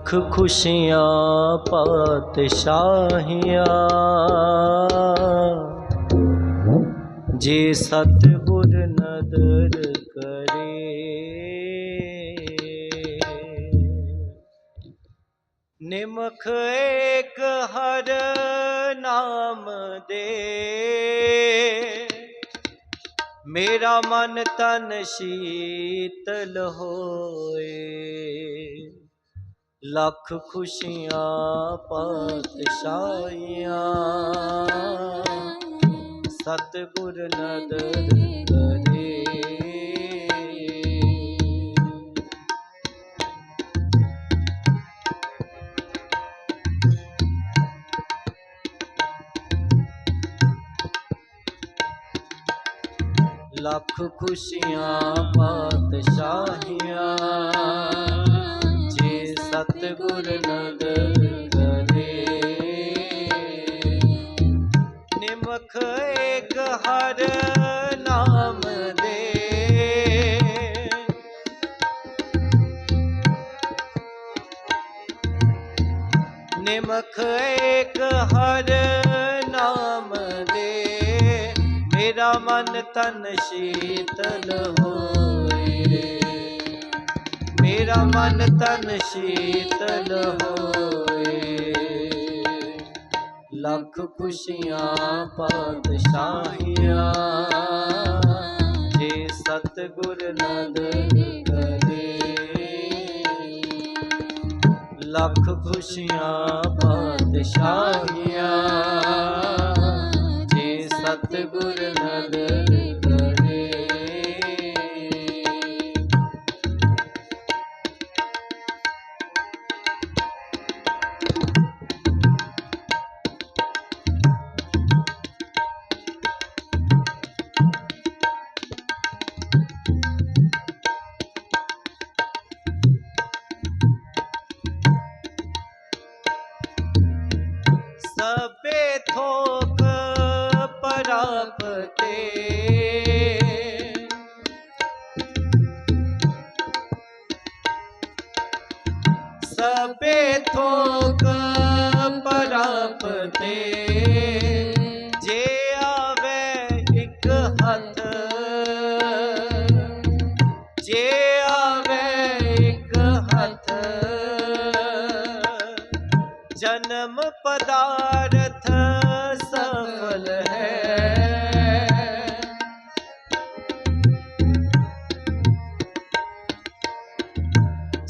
ਲੱਖ ਖੁਸ਼ੀਆਂ ਪਾਤਸ਼ਾਹੀਆਂ। ਜੇ ਸਤਿਗੁਰ ਨਦਰ ਕਰੇ, ਨਿਮਖ ਏਕ ਹਰ ਨਾਮ ਦੇ। ਮੇਰਾ ਮਨ ਤਨ ਸ਼ੀਤਲ ਹੋਏ। ਲੱਖ ਖੁਸ਼ੀਆਂ ਪਾਤਸ਼ਾਹੀਆਂ। ਸਤਿਗੁਰ ਨਦਰ ਕਰੇ। ਲੱਖ ਖੁਸ਼ੀਆਂ ਪਾਤਸ਼ਾਹੀਆਂ। ਸਤਿਗੁਰ ਨਦਰ ਕਰੇ ਨਿਮਖ ਏਕ ਹਰ ਨਾਮ ਦੇ। ਨਿਮਖ ਏਕ ਹਰ ਨਾਮ ਦੇ। ਮੇਰਾ ਮਨ ਤਨ ਸ਼ੀਤਲ ਹੋਏ। ਮੇਰਾ ਮਨ ਤਨ ਸ਼ੀਤਲ ਹੋਏ। ਲੱਖ ਖੁਸ਼ੀਆਂ ਪਾਤਸ਼ਾਹੀਆਂ ਜੇ ਸਤਿਗੁਰ ਨਦਰ ਕਰੇ। ਲੱਖ ਖੁਸ਼ੀਆਂ ਪਾਤਸ਼ਾਹੀਆਂ ਜੇ ਸਤਿਗੁਰ ਨਦਰ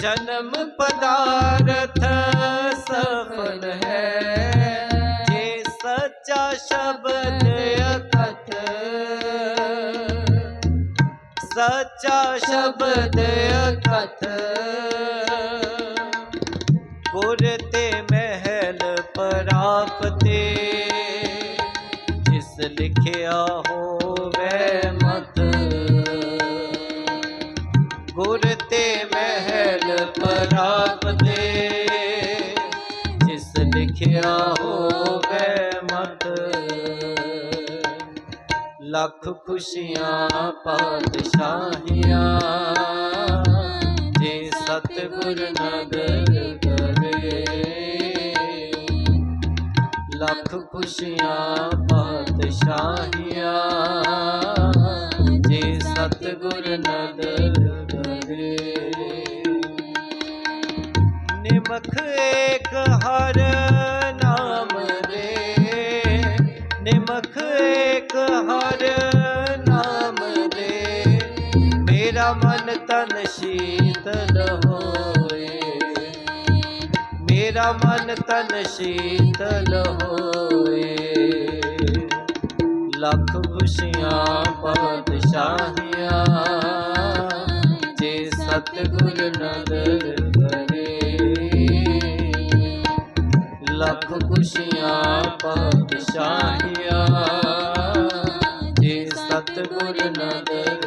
ਜਨਮ ਪਦਾਰਥ ਸਫਲ ਹੈ। ਜੇ ਸੱਚਾ ਸ਼ਬਦ ਅਕਥ ਸੱਚਾ ਸ਼ਬਦ ਅਕਥ ਲੱਖ ਖੁਸ਼ੀਆਂ, ਪਾਤਸ਼ਾਹੀਆਂ, ਜੇ ਸਤਿਗੁਰ ਨਦਰ ਕਰੇ। ਲੱਖ ਖੁਸ਼ੀਆਂ, ਪਾਤਸ਼ਾਹੀਆਂ, ਜੇ ਸਤਿਗੁਰ ਨਦਰ ਕਰੇ। ਨਿਮਖ ਏਕ ਹਰ ਨਾਮ ਦੇ। ਨਿਮਖ ਹਰ ਨਾਮ ਦੇ। ਮੇਰਾ ਮਨ ਤਨ ਸ਼ੀਤਲ ਹੋਏ। ਮੇਰਾ ਮਨ ਤਨ ਸ਼ੀਤਲ ਹੋਏ। ਲੱਖ ਖੁਸ਼ੀਆਂ ਪਾਤਸ਼ਾਹੀਆਂ ਜੇ ਸਤਿਗੁਰ ਨਦਰ ਸਤਿਗੁਰ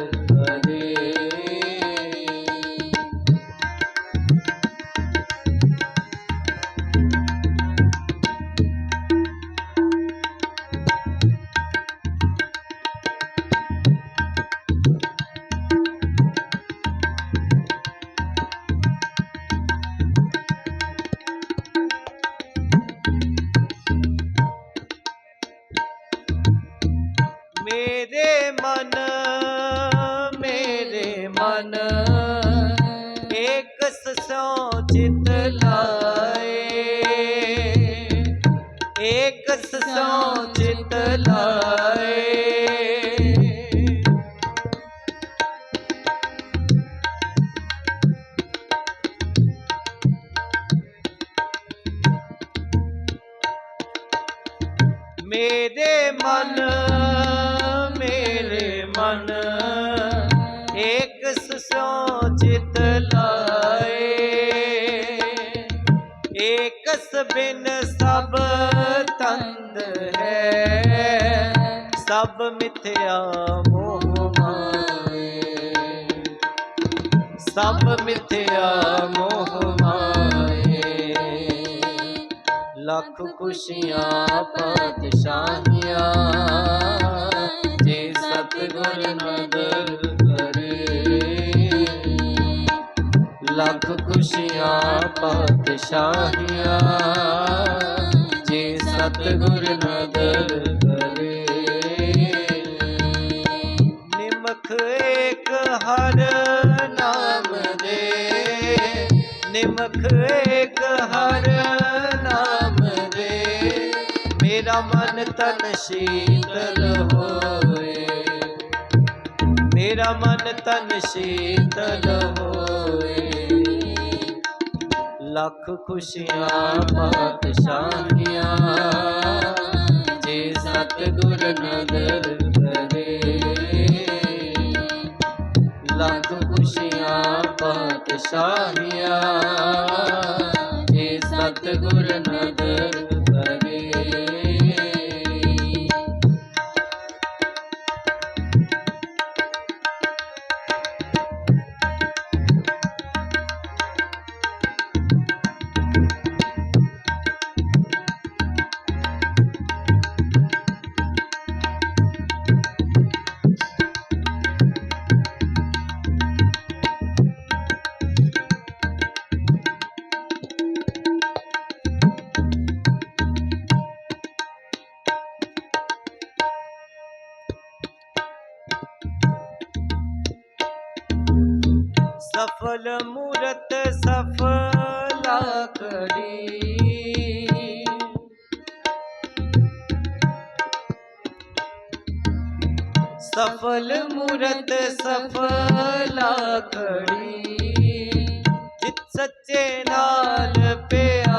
ਏਕਸ ਬਿਨ ਸਭ ਤੰਦ ਹੈ। ਸਭ ਮਿਥਿਆ ਮੋਹ ਮਾਏ। ਸਭ ਮਿਥਿਆ ਮੋਹ ਮਾਏ। ਲੱਖ ਖੁਸ਼ੀਆਂ ਪਾਤਸ਼ਾਹੀਆਂ, ਜੇ ਸਤਿਗੁਰ ਨਦਰ ਲੱਖ ਖੁਸ਼ੀਆਂ, ਪਾਤਸ਼ਾਹੀਆਂ, ਜੇ ਸਤਿਗੁਰ ਨਦਰ ਕਰੇ। ਨਿਮਖ ਏਕ ਹਰ ਨਾਮ ਦੇ। ਨਿਮਖ ਏਕ ਹਰ ਨਾਮ ਦੇ। ਮੇਰਾ ਮਨ ਤਨ ਸ਼ੀਤਲ ਹੋਏ। ਮੇਰਾ ਮਨ ਤਨ ਸ਼ੀਤਲ ਹੋਏ। ਲੱਖ ਖੁਸ਼ੀਆਂ ਪਾਤਸ਼ਾਹੀਆਂ ਜੇ ਸਤਿਗੁਰ ਨਦਰ ਕਰੇ ਲੱਖ ਖੁਸ਼ੀਆਂ ਪਾਤਸ਼ਾਹੀਆਂ ਜੇ ਸਤਿਗੁਰ ਨਦਰ ਮੂਰਤ ਸਫਲਾ ਕੜੀ ਜਿਤ ਸੱਚੇ ਨਾਲ ਪਿਆ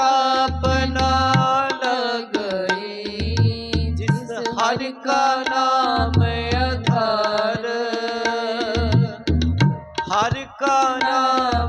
ਸੰਤਾਪ ਨਾਲ ਗਈ ਜਿਸ ਹਰਿ ਕਾ ਨਾਮ ਆਧਾਰ ਹਰਿ ਕਾ ਨਾਮ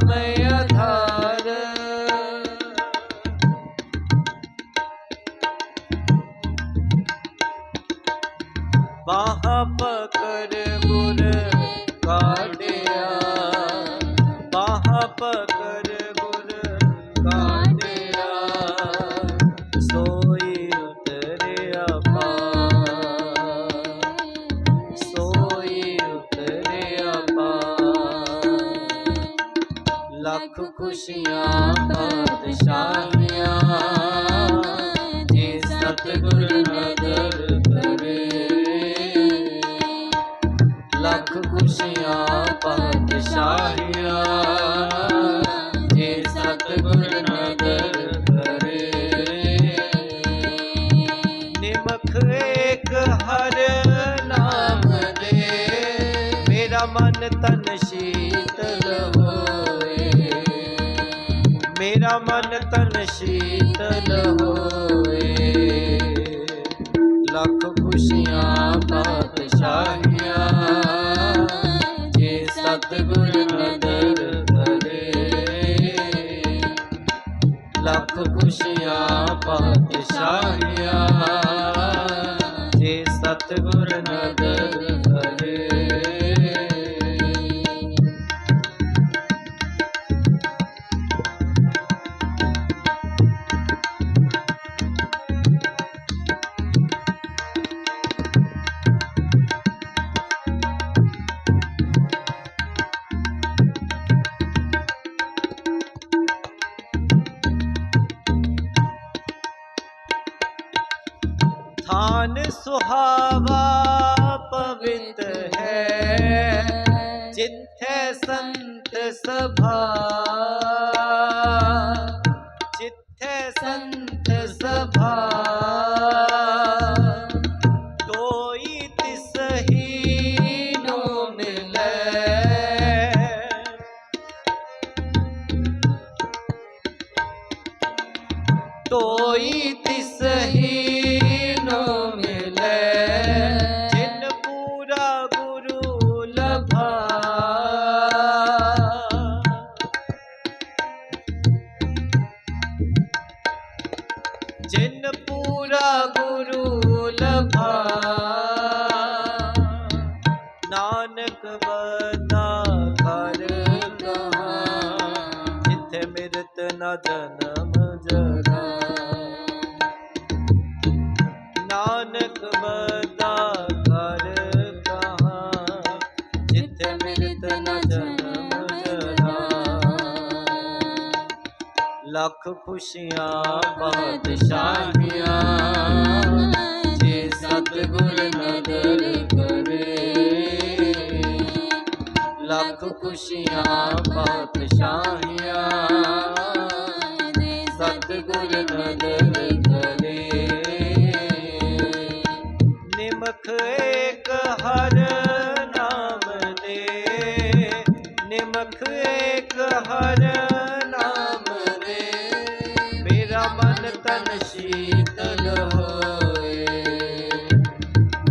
ਲੱਖ ਖੁਸ਼ੀਆਂ ਪਾਤਸ਼ਾਹੀਆਂ ਸਤਿਗੁਰ ਲੱਖ ਖੁਸ਼ੀਆਂ ਬਾਦਸ਼ਾਹੀਆਂ ਜੇ ਸਤਿਗੁਰ ਨਦਰ ਕਰੇ। ਲੱਖ ਖੁਸ਼ੀਆਂ ਬਾਦਸ਼ਾਹੀਆਂ ਸਤਿਗੁਰ ਨਦਰ ਕਰੇ। ਨਿਮਖ ਏਕ ਹਰ ਨਾਮ ਦੇ। ਨਿਮਖ ਏਕ ਹਰ ਮਨ ਤਨ ਸ਼ੀਤਲ ਹੋਏ।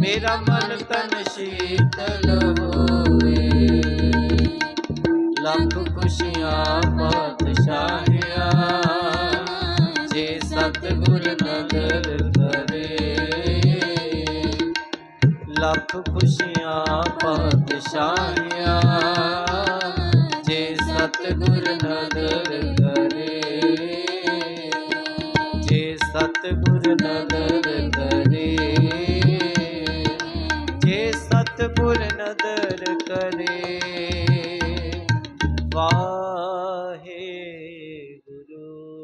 ਮੇਰਾ ਮਨ ਤਨ ਸ਼ੀਤਲ ਹੋਏ। ਲੱਖ ਖੁਸ਼ੀਆਂ গুরু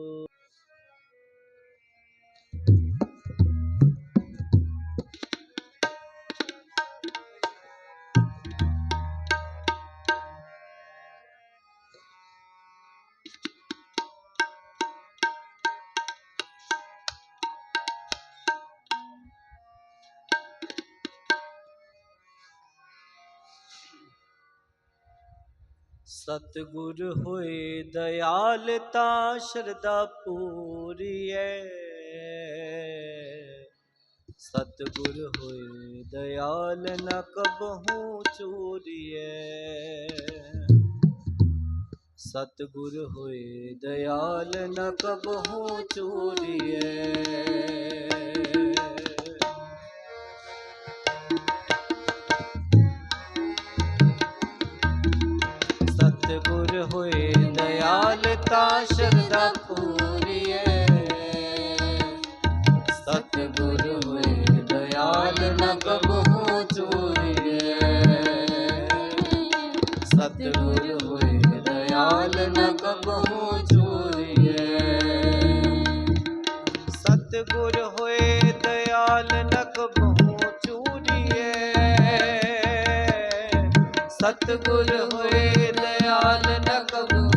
ਸਤਿਗੁਰ ਹੋਏ ਦਇਆਲ ਤਾਂ ਸ਼ਰਦਾ ਪੂਰੀਐ। ਸਤਿਗੁਰ ਹੋਏ ਦਇਆਲ ਨ ਕਬਹੂ ਚੂਰੀਐ। ਸਤਿਗੁਰ ਹੋਏ ਦਇਆਲ ਨ ਕਬਹੂ ਚੂਰੀਐ। ਦਇਆਲ ਸ਼ਰਦਾ ਪੂਰੀਐ ਸਤਿਗੁਰ ਹੋਏ ਦਇਆਲ ਨ ਕਬਹੂ ਚੂਰੀਐ ਸਤਿਗੁਰ ਹੋਏ ਦਇਆਲ ਨ ਕਬਹੂ ਚੂਰੀਐ ਸਤਿਗੁਰ ਹੋਏ, ਦਇਆਲ ਨ ਕਬਹੂ ਚੂਰੀਐ ਸਤਿਗੁਰ ਹੋਏ, ਦਇਆਲ ਨ ਕਬਹੂ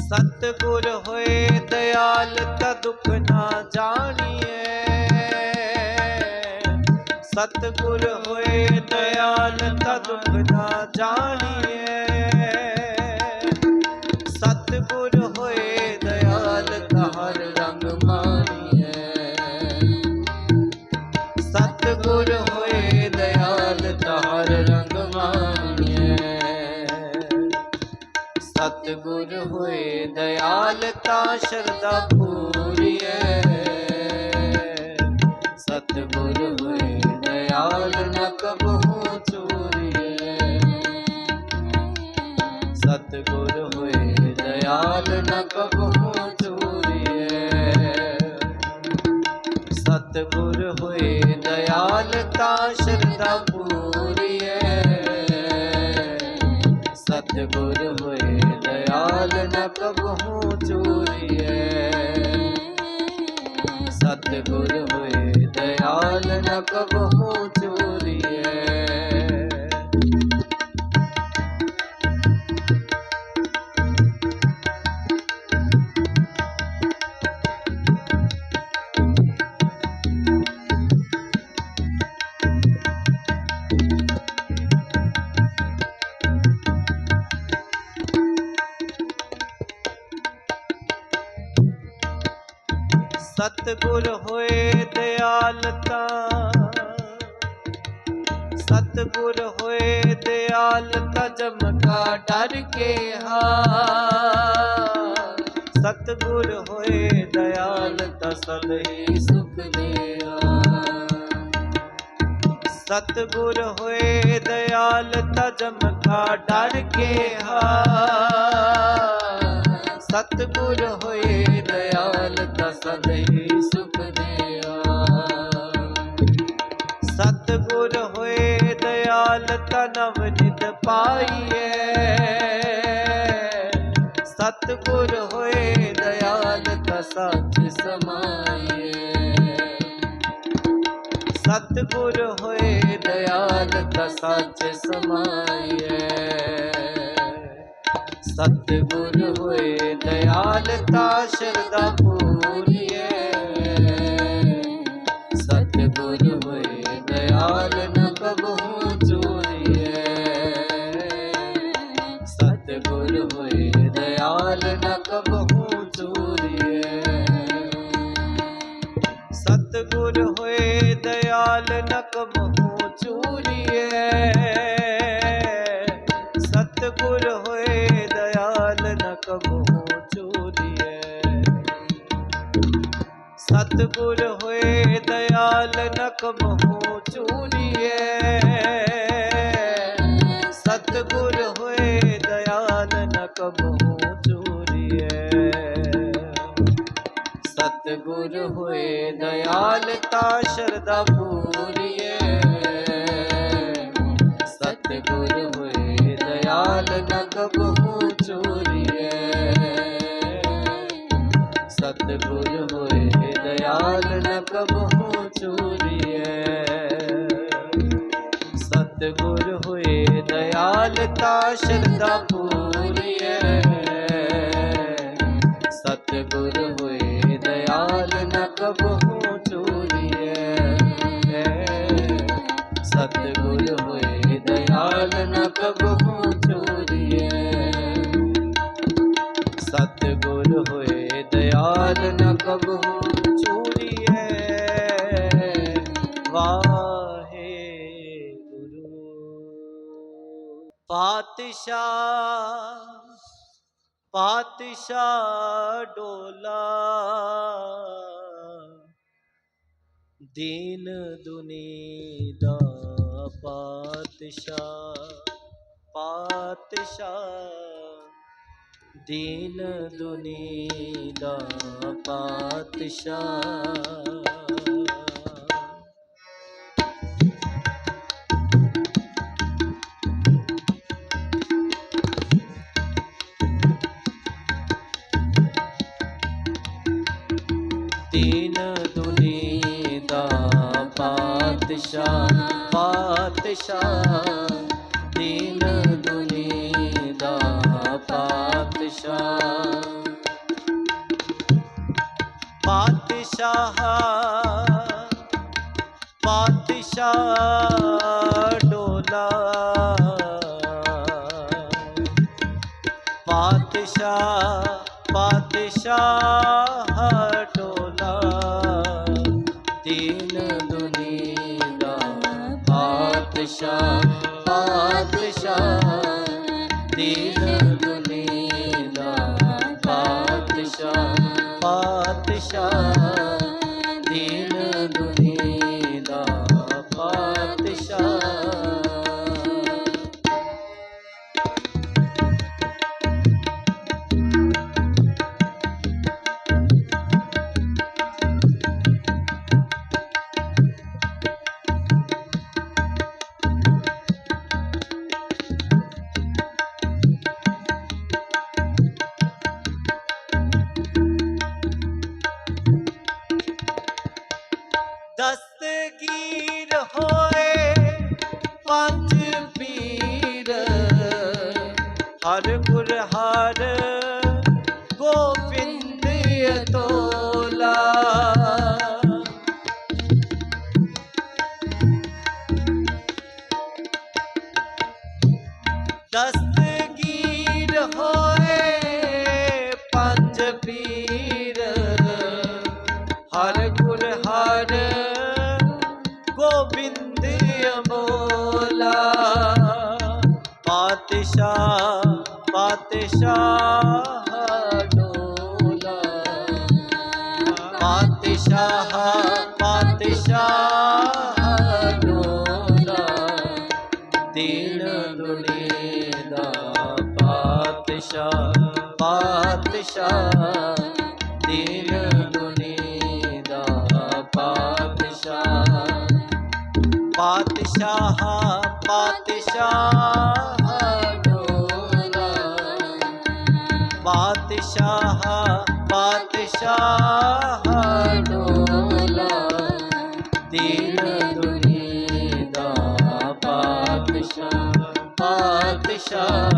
ਸਤਿਗੁਰ ਹੋਏ ਦਿਆਲ ਤਾ ਦੁਖ ਨਾ ਜਾਣੀਏ। ਸਤਿਗੁਰ ਹੋਏ ਦਿਆਲ ਤਾ ਦੁਖ ਨਾ ਜਾਣੀਏ। ਹੋਏ ਦਿਆਲ ਤਾਂ ਸ਼ਰਧਾ ਪੂਰੀਐ ਸਤਿਗੁਰ ਹੋਏ ਦਇਆਲ ਨ ਕਬਹੂ ਚੋਰੀਐ ਸਤਿਗੁਰ ਹੋਏ ਦਿਆਲ ਨ ਕਬਹੂ ਚੋਰੀਐ ਸਤਿਗੁਰ ਹੋਏ ਦਿਆਲ ਤਾਂ ਸ਼ਰਧਾ ਪੂਰੀਐ ਸਤਿਗੁਰ ਹੋਏ ਨ ਕਬਹੂ ਚੋਰੀਐ ਸਤਿਗੁਰ ਹੋਏ ਦਇਆਲ ਨ ਕਬਹੂ ਚੋਰੀਐ ਸਤਿਗੁਰ ਹੋਏ ਦਿਆਲ ਤਾਂ। ਸਤਿਗੁਰ ਹੋਏ ਦਿਆਲ ਤਾਂ ਜਮਕਾ ਡਰ ਕੇ ਹਾ ਸਤਿਗੁਰ ਹੋਏ ਦਿਆਲ ਤਾਂ ਸਦਹੀ ਸੁਖ ਦੇਆ ਸਤਿਗੁਰ ਹੋਏ ਦਿਆਲ ਤਾਂ ਜਮਕਾ ਡਰ ਕੇ ਹਾ ਸਤਿਗੁਰ ਹੋਏ ਦਿਆਲ ਤਾਂ ਸਦਹੀ ਸੁਖ ਦੇਆ ਸਤਿਗੁਰ ਹੋਏ ਦਿਆਲ ਤਾਂ ਨਵਨਿਤ ਪਾਈਐ। ਸਤਿਗੁਰ ਹੋਏ ਦਿਆਲ ਤਾਂ ਸੱਚ ਸਮਾਈਐ। ਸਤਿਗੁਰ ਹੋਏ ਦਿਆਲ ਤਾਂ ਸੱਚ ਸਮਾਈਐ। ਸਤਿਗੁਰ ਹੋਏ ਦਿਆਲ ਤਾਂ ਸ਼ਰਧਾ ਪੂਰੀਐ ਸਤਿਗੁਰ ਹੋਏ, ਦਇਆਲ ਨ ਕਬਹੂ ਚੋਰੀਐ ਸਤਿਗੁਰ ਹੋਏ, ਦਇਆਲ ਨ ਕਬਹੂ ਚੋਰੀਐ ਸਤਿਗੁਰ ਹੋਏ ਦਿਆਲ ਨਕਮਹੁ ਚੂਰੀਐ ਸਤਿਗੁਰ ਦਿਆਲ ਨਕਮਹੁ ਚੂਰੀਐ ਸਤਿਗੁਰ ਹੋਏ ਦਿਆਲ ਨਕਮਹੁ ਚੂਰੀਐ ਸਤਿਗੁਰ ਹੋਏ ਦਿਆਲ ਨਕਮਹੁ ਚੂਰੀਐ ਸਤਿਗੁਰ ਹੋਏ ਦਿਆਲ ਤਾਂ ਸ਼ਰਧਾ ਪੂਰੀਐ ਸਤਿਗੁਰ ਹੋਏ ਦਇਆਲ ਨ ਕਬਹੂ ਚੋਰੀਐ ਸਤਿਗੁਰ ਹੋਏ ਦਇਆਲ ਨ ਕਬਹੂ ਚੋਰੀਐ ਸਤਿਗੁਰ ਹੋਏ ਦਿਆਲ ਤਾਂ ਸ਼ਰਧਾ ਪੂਰੀਐ ਸਤਿਗੁਰ ਹੋਏ ਦਇਆਲ ਨ ਕਬਹੂ ਚੋਰੀਐ ਸਤਿਗੁਰ ਹੋਏ ਦਇਆਲ ਪਾਤਸ਼ਾਹ ਪਾਤਸ਼ਾਹ ਡੋਲਾ। ਦੀਨ ਦੁਨੀ ਦਾ ਪਾਤਸ਼ਾਹ ਪਾਤਸ਼ਾਹ। ਦੀਨ ਦੁਨੀ ਦਾ ਪਾਤਸ਼ਾਹ। ਪਾਤਸ਼ਾਹ ਦੀਨ ਦੁਨੀ ਦਾ ਪਾਤਸ਼ਾਹ। ਪਾਤਸ਼ਾਹ ਪਾਤਸ਼ਾਹ ਡੋਲਾ। ਪਾਤਸ਼ਾਹ ਪਾਤਸ਼ਾਹ ਦਸਤਗੀਰ ਹੋਏ ਪੰਜ ਪੀਰ। ਹਰ ਗੁਰ ਹਰ ਗੋਬਿੰਦ ਅਮੋਲਾ। ਪਾਤਸ਼ਾਹ ਪਾਤਸ਼ਾਹ। ਪਾਤਸ਼ਾਹ ਡੋਲਾ ਪਾਤਸ਼ਾਹ ਪਾਤਸ਼ਾਹ ਡੋਲਾ ਦੀਨ ਦੁਨੀ ਦਾ ਪਾਤਸ਼ਾਹ ਪਾਤਸ਼ਾਹ